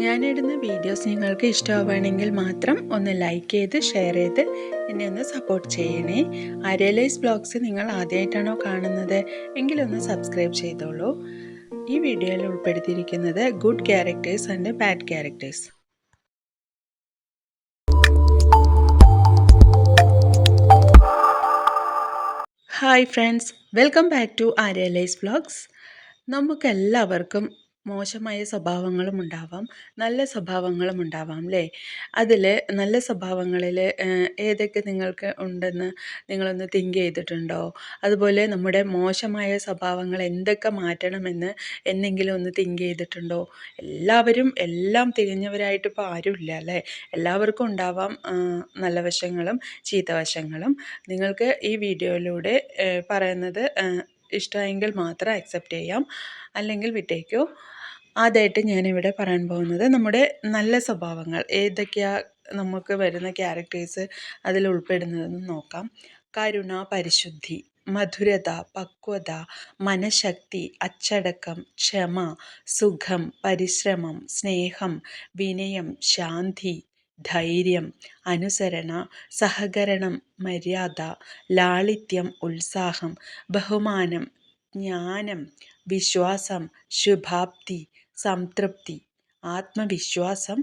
ഞാനിടുന്ന വീഡിയോസ് നിങ്ങൾക്ക് ഇഷ്ടമാവുകയാണെങ്കിൽ മാത്രം ഒന്ന് ലൈക്ക് ചെയ്ത് ഷെയർ ചെയ്ത് എന്നെ ഒന്ന് സപ്പോർട്ട് ചെയ്യണേ. ആര്യലൈസ് ബ്ലോഗ്സ് നിങ്ങൾ ആദ്യമായിട്ടാണോ കാണുന്നത്? എങ്കിലൊന്ന് സബ്സ്ക്രൈബ് ചെയ്തോളൂ. ഈ വീഡിയോയിൽ ഉൾപ്പെടുത്തിയിരിക്കുന്നത് good characters and bad characters hi friends welcome back to ആര്യലൈസ് blogs നമുക്കെല്ലാവർക്കും മോശമായ സ്വഭാവങ്ങളും ഉണ്ടാവാം നല്ല സ്വഭാവങ്ങളും ഉണ്ടാവാം അല്ലേ അതിൽ നല്ല സ്വഭാവങ്ങളിൽ ഏതൊക്കെ നിങ്ങൾക്ക് ഉണ്ടെന്ന് നിങ്ങളൊന്ന് തിങ്ക് ചെയ്തിട്ടുണ്ടോ? അതുപോലെ നമ്മുടെ മോശമായ സ്വഭാവങ്ങൾ എന്തൊക്കെ മാറ്റണമെന്ന് എന്നെങ്കിലും ഒന്ന് തിങ്ക് ചെയ്തിട്ടുണ്ടോ? എല്ലാവരും എല്ലാം തികഞ്ഞവരായിട്ട് ഇപ്പോൾ ആരുമില്ല അല്ലേ എല്ലാവർക്കും ഉണ്ടാവാം നല്ല വശങ്ങളും ചീത്ത വശങ്ങളും. നിങ്ങൾക്ക് ഈ വീഡിയോയിലൂടെ പറയുന്നത് ഇഷ്ടമെങ്കിൽ മാത്രം അക്സെപ്റ്റ് ചെയ്യാം. അല്ലെങ്കിൽ വിട്ടേക്കോ. ആദ്യമായിട്ട് ഞാനിവിടെ പറയാൻ പോകുന്നത് നമ്മുടെ നല്ല സ്വഭാവങ്ങൾ ഏതൊക്കെയാണ് നമുക്ക് വരുന്ന ക്യാരക്ടേഴ്സ് അതിൽ ഉൾപ്പെടുന്നതെന്ന് നോക്കാം. കരുണ പരിശുദ്ധി മധുരത പക്വത മനഃശക്തി അച്ചടക്കം ക്ഷമ സുഖം പരിശ്രമം സ്നേഹം വിനയം ശാന്തി ധൈര്യം അനുസരണ സഹകരണം മര്യാദ ലാളിത്യം ഉത്സാഹം ബഹുമാനം ജ്ഞാനം വിശ്വാസം ശുഭാപ്തി സംതൃപ്തി ആത്മവിശ്വാസം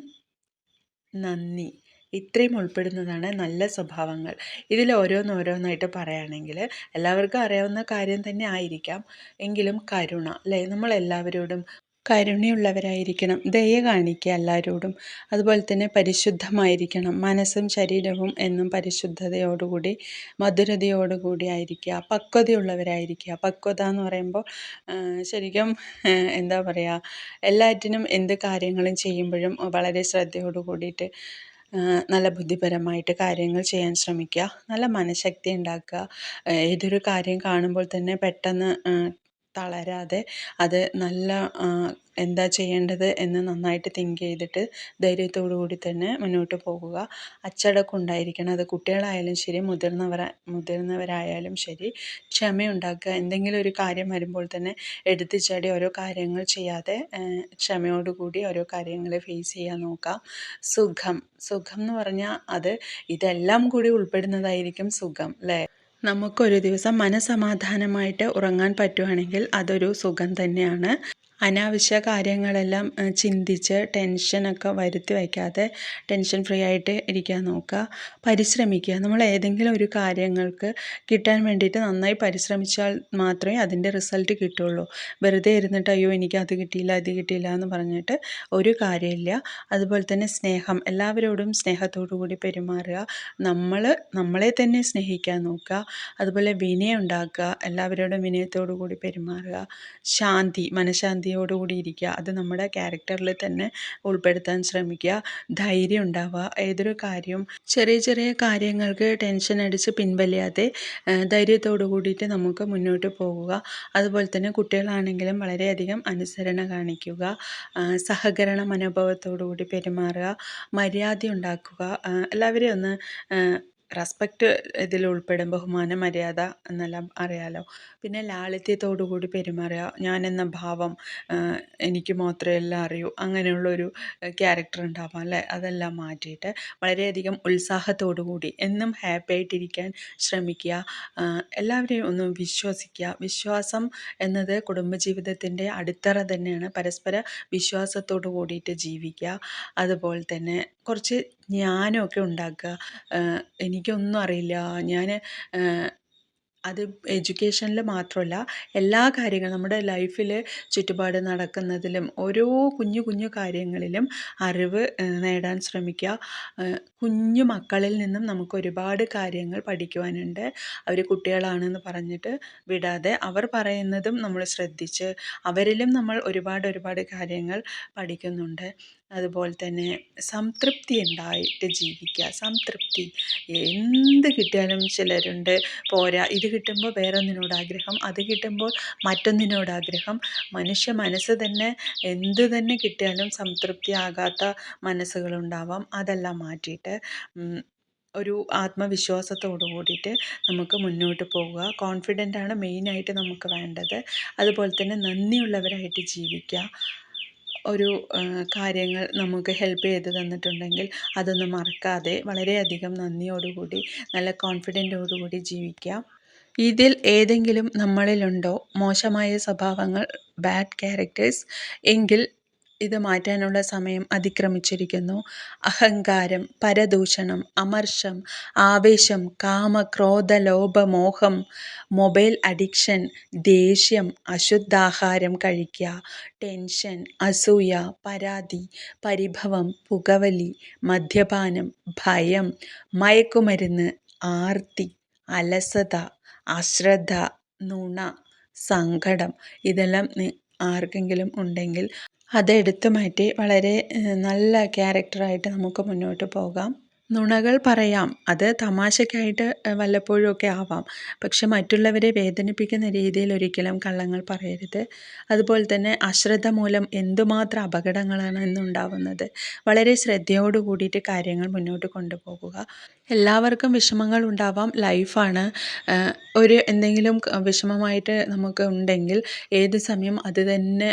നന്ദി. ഇത്രയും ഉൾപ്പെടുന്നതാണ് നല്ല സ്വഭാവങ്ങൾ. ഇതിൽ ഓരോന്നോരോന്നായിട്ട് പറയുകയാണെങ്കിൽ എല്ലാവർക്കും അറിയാവുന്ന കാര്യം തന്നെ ആയിരിക്കാം. എങ്കിലും കരുണ അല്ലേ? നമ്മൾ നമ്മളെല്ലാവരോടും കരുണയുള്ളവരായിരിക്കണം. ദയ കാണിക്കുക എല്ലാവരോടും. അതുപോലെ തന്നെ പരിശുദ്ധമായിരിക്കണം. മനസ്സും ശരീരവും എന്നും പരിശുദ്ധതയോടുകൂടി മധുരതയോടുകൂടി ആയിരിക്കുക. പക്വതയുള്ളവരായിരിക്കുക. പക്വത എന്ന് പറയുമ്പോൾ ശരിക്കും എന്താ പറയുക എല്ലാറ്റിനും എന്ത് കാര്യങ്ങളും ചെയ്യുമ്പോഴും വളരെ ശ്രദ്ധയോട് കൂടിയിട്ട് നല്ല ബുദ്ധിപരമായിട്ട് കാര്യങ്ങൾ ചെയ്യാൻ ശ്രമിക്കുക. നല്ല മനഃശക്തി ഉണ്ടാക്കുക. ഏതൊരു കാര്യം കാണുമ്പോൾ തന്നെ പെട്ടെന്ന് തളരാതെ അത് നല്ല എന്താ ചെയ്യേണ്ടത് എന്ന് നന്നായിട്ട് തിങ്ക് ചെയ്തിട്ട് ധൈര്യത്തോടു കൂടി തന്നെ മുന്നോട്ട് പോകുക. അച്ചടക്കം ഉണ്ടായിരിക്കണം. അത് കുട്ടികളായാലും ശരി മുതിർന്നവർ മുതിർന്നവരായാലും ശരി ക്ഷമയുണ്ടാക്കുക. എന്തെങ്കിലും ഒരു കാര്യം വരുമ്പോൾ തന്നെ എടുത്തു ചാടി ഓരോ കാര്യങ്ങൾ ചെയ്യാതെ ക്ഷമയോടുകൂടി ഓരോ കാര്യങ്ങൾ ഫേസ് ചെയ്യാൻ നോക്കുക. സുഖം. സുഖം എന്ന് പറഞ്ഞാൽ അത് ഇതെല്ലാം കൂടി ഉൾപ്പെടുന്നതായിരിക്കും സുഖം അല്ലേ? നമുക്കൊരു ദിവസം മനസമാധാനമായിട്ട് ഉറങ്ങാൻ പറ്റുവാണെങ്കിൽ അതൊരു സുഖം തന്നെയാണ്. അനാവശ്യ കാര്യങ്ങളെല്ലാം ചിന്തിച്ച് ടെൻഷനൊക്കെ വരുത്തി വയ്ക്കാതെ ടെൻഷൻ ഫ്രീ ആയിട്ട് ഇരിക്കാൻ നോക്കുക പരിശ്രമിക്കുക. നമ്മൾ ഏതെങ്കിലും ഒരു കാര്യങ്ങൾക്ക് കിട്ടാൻ വേണ്ടിയിട്ട് നന്നായി പരിശ്രമിച്ചാൽ മാത്രമേ അതിന്റെ റിസൾട്ട് കിട്ടുള്ളൂ. വെറുതെ ഇരുന്നിട്ട് അയ്യോ എനിക്ക് അത് കിട്ടിയില്ല അത് കിട്ടിയില്ല എന്ന് പറഞ്ഞിട്ട് ഒരു കാര്യമില്ല. അതുപോലെ തന്നെ സ്നേഹം. എല്ലാവരോടും സ്നേഹത്തോടു കൂടി പെരുമാറുക. നമ്മൾ നമ്മളെ തന്നെ സ്നേഹിക്കാൻ നോക്കുക. അതുപോലെ വിനയം ഉണ്ടാക്കുക. എല്ലാവരോടും വിനയത്തോടു കൂടി പെരുമാറുക. ശാന്തി മനഃശാന്തി ശാന്തിയോടുകൂടി ഇരിക്കുക അത് നമ്മുടെ ക്യാരക്ടറിൽ തന്നെ ഉൾപ്പെടുത്താൻ ശ്രമിക്കുക. ധൈര്യം ഉണ്ടാവുക. ഏതൊരു കാര്യവും ചെറിയ ചെറിയ കാര്യങ്ങൾക്ക് ടെൻഷൻ അടിച്ച് പിൻവലിയാതെ ധൈര്യത്തോടു കൂടിയിട്ട് നമുക്ക് മുന്നോട്ട് പോകുക. അതുപോലെ തന്നെ കുട്ടികളാണെങ്കിലും വളരെയധികം അനുസരണ കാണിക്കുക. സഹകരണ മനോഭാവത്തോടു കൂടി പെരുമാറുക. മര്യാദ ഉണ്ടാക്കുക. എല്ലാവരെയും ഒന്ന് റെസ്പെക്റ്റ് ഇതിൽ ഉൾപ്പെടും ബഹുമാന മര്യാദ എന്നെല്ലാം അറിയാലോ. പിന്നെ ലാളിത്യത്തോടു കൂടി പെരുമാറുക ഞാനെന്ന ഭാവം എനിക്ക് മാത്രമേ എല്ലാം അറിയൂ അങ്ങനെയുള്ളൊരു ക്യാരക്ടർ ഉണ്ടാവാം അല്ലേ? അതെല്ലാം മാറ്റിയിട്ട് വളരെയധികം കൂടി എന്നും ഹാപ്പി ആയിട്ടിരിക്കാൻ ശ്രമിക്കുക എല്ലാവരെയും ഒന്ന് വിശ്വസിക്കുക. വിശ്വാസം എന്നത് കുടുംബജീവിതത്തിന്റെ അടിത്തറ തന്നെയാണ്. പരസ്പര വിശ്വാസത്തോടു കൂടിയിട്ട് ജീവിക്കുക. അതുപോലെ തന്നെ കുറച്ച് ജ്ഞാനമൊക്കെ ഉണ്ടാക്കുക. എനിക്കൊന്നും അറിയില്ല. ഞാൻ അത് എഡ്യൂക്കേഷനിൽ മാത്രമല്ല എല്ലാ കാര്യങ്ങളും നമ്മുടെ ലൈഫിൽ ചുറ്റുപാട് നടക്കുന്നതിലും ഓരോ കുഞ്ഞു കുഞ്ഞു കാര്യങ്ങളിലും അറിവ് നേടാൻ ശ്രമിക്കുക. കുഞ്ഞു മക്കളിൽ നിന്നും നമുക്ക് ഒരുപാട് കാര്യങ്ങൾ പഠിക്കുവാനുണ്ട്. അവർ കുട്ടികളാണെന്ന് പറഞ്ഞിട്ട് വിടാതെ അവർ പറയുന്നതും നമ്മൾ ശ്രദ്ധിച്ച് അവരിലും നമ്മൾ ഒരുപാട് ഒരുപാട് കാര്യങ്ങൾ പഠിക്കുന്നുണ്ട്. അതുപോലെ തന്നെ സംതൃപ്തി ഉണ്ടായിട്ട് ജീവിക്കുക. സംതൃപ്തി എന്ത് കിട്ടിയാലും ചിലരുണ്ട് പോരാ. ഇത് കിട്ടുമ്പോൾ വേറൊന്നിനോട് ആഗ്രഹം അത് കിട്ടുമ്പോൾ മറ്റൊന്നിനോട് ആഗ്രഹം. മനുഷ്യ മനസ്സ് തന്നെ എന്ത് തന്നെ കിട്ടിയാലും സംതൃപ്തി ആകാത്ത മനസ്സുകളുണ്ടാവാം. അതെല്ലാം മാറ്റിയിട്ട് ഒരു ആത്മവിശ്വാസത്തോടു കൂടിയിട്ട് നമുക്ക് മുന്നോട്ട് പോവുക. കോൺഫിഡന്റ് ആണ് മെയിനായിട്ട് നമുക്ക് വേണ്ടത്. അതുപോലെ തന്നെ നന്ദിയുള്ളവരായിട്ട് ജീവിക്കുക. ഒരു കാര്യങ്ങൾ നമുക്ക് ഹെൽപ്പ് ചെയ്ത് തന്നിട്ടുണ്ടെങ്കിൽ അതൊന്നും മറക്കാതെ വളരെയധികം നന്ദിയോടുകൂടി നല്ല കോൺഫിഡന്റോടുകൂടി ജീവിക്കാം. ഇതിൽ ഏതെങ്കിലും നമ്മളിലുണ്ടോ മോശമായ സ്വഭാവങ്ങൾ ബാഡ് ക്യാരക്ടേഴ്സ് എങ്കിൽ ഇത് മാറ്റാനുള്ള സമയം അതിക്രമിച്ചിരിക്കുന്നു. അഹങ്കാരം പരദൂഷണം അമർഷം ആവേശം കാമ ക്രോധ ലോഭ മോഹം മൊബൈൽ അഡിക്ഷൻ ദേഷ്യം അശുദ്ധാഹാരം കഴിക്കുക ടെൻഷൻ അസൂയ പരാതി പരിഭവം പുകവലി മദ്യപാനം ഭയം മയക്കുമരുന്ന് ആർത്തി അലസത അശ്രദ്ധ നുണ സങ്കടം ഇതെല്ലാം ആർക്കെങ്കിലും ഉണ്ടെങ്കിൽ അതെടുത്തു മാറ്റി വളരെ നല്ല ക്യാരക്ടറായിട്ട് നമുക്ക് മുന്നോട്ട് പോകാം. നുണകൾ പറയാം. അത് തമാശയ്ക്കായിട്ട് വല്ലപ്പോഴുമൊക്കെ ആവാം. പക്ഷെ മറ്റുള്ളവരെ വേദനിപ്പിക്കുന്ന രീതിയിൽ ഒരിക്കലും കള്ളങ്ങൾ പറയരുത്. അതുപോലെ തന്നെ അശ്രദ്ധ മൂലം എന്തുമാത്രം അപകടങ്ങളാണ് ഇന്നുണ്ടാവുന്നത്. വളരെ ശ്രദ്ധയോട് കൂടിയിട്ട് കാര്യങ്ങൾ മുന്നോട്ട് കൊണ്ടുപോകുക. എല്ലാവർക്കും വിഷമങ്ങൾ ഉണ്ടാവാം. ലൈഫാണ് ഒരു എന്തെങ്കിലും വിഷമമായിട്ട് നമുക്ക് ഉണ്ടെങ്കിൽ ഏത് സമയം അത് തന്നെ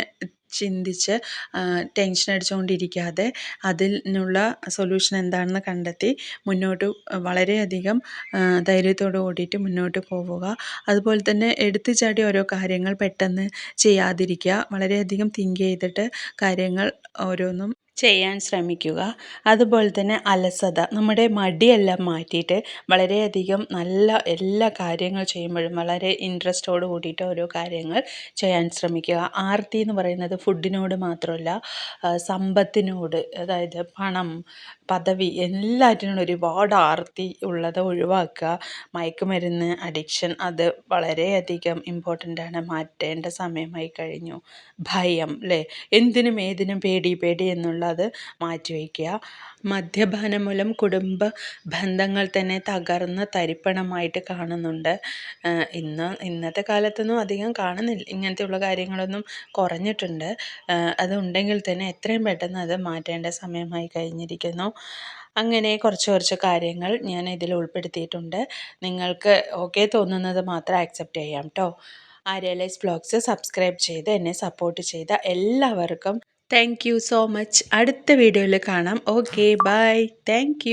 ചിന്തിച്ച് ടെൻഷൻ അടിച്ചുകൊണ്ടിരിക്കാതെ അതിനുള്ള സൊല്യൂഷൻ എന്താണെന്ന് കണ്ടെത്തി മുന്നോട്ട് വളരെയധികം ധൈര്യത്തോട് കൂടിയിട്ട് മുന്നോട്ട് പോവുക. അതുപോലെ തന്നെ എടുത്തു ചാടി ഓരോ കാര്യങ്ങൾ പെട്ടെന്ന് ചെയ്യാതിരിക്കുക. വളരെയധികം തിങ്ക് ചെയ്തിട്ട് കാര്യങ്ങൾ ഓരോന്നും ചെയ്യാൻ ശ്രമിക്കുക. അതുപോലെ തന്നെ അലസത നമ്മുടെ മടിയെല്ലാം മാറ്റിയിട്ട് വളരെയധികം നല്ല എല്ലാ കാര്യങ്ങൾ ചെയ്യുമ്പോഴും വളരെ ഇൻട്രസ്റ്റോട് കൂടിയിട്ട് ഓരോ കാര്യങ്ങൾ ചെയ്യാൻ ശ്രമിക്കുക. ആർത്തി എന്ന് പറയുന്നത് ഫുഡിനോട് മാത്രമല്ല സമ്പത്തിനോട് അതായത് പണം പദവി എല്ലാറ്റിനും ഒരുപാട് ആർത്തി ഉള്ളത് ഒഴിവാക്കുക. മയക്കുമരുന്ന് അഡിക്ഷൻ അത് വളരെയധികം ഇമ്പോർട്ടന്റ് ആണ്. മാറ്റേണ്ട സമയമായി കഴിഞ്ഞു. ഭയം അല്ലേ എന്തിനും ഏതിനും പേടി പേടി എന്നുള്ളത് മാറ്റിവെക്കുക മദ്യപാനം മൂലം കുടുംബ ബന്ധങ്ങൾ തന്നെ തകർന്ന് തരിപ്പണമായിട്ട് കാണുന്നുണ്ട്. ഇന്ന് ഇന്നത്തെ കാലത്തൊന്നും അധികം കാണുന്നില്ല. ഇങ്ങനത്തെയുള്ള കാര്യങ്ങളൊന്നും കുറഞ്ഞിട്ടുണ്ട്. അതുണ്ടെങ്കിൽ തന്നെ എത്രയും പെട്ടെന്ന് അത് മാറ്റേണ്ട സമയമായി കഴിഞ്ഞിരിക്കുന്നു. അങ്ങനെ കുറച്ച് കുറച്ച് കാര്യങ്ങൾ ഞാൻ ഇതിൽ ഉൾപ്പെടുത്തിയിട്ടുണ്ട്. നിങ്ങൾക്ക് ഓക്കെ തോന്നുന്നത് മാത്രം ആക്സെപ്റ്റ് ചെയ്യാം കേട്ടോ ആ റിയലൈസ് ബ്ലോഗ്സ് സബ്സ്ക്രൈബ് ചെയ്ത് എന്നെ സപ്പോർട്ട് ചെയ്ത എല്ലാവർക്കും താങ്ക് യു സോ മച്ച് അടുത്ത വീഡിയോയിൽ കാണാം. Okay bye thank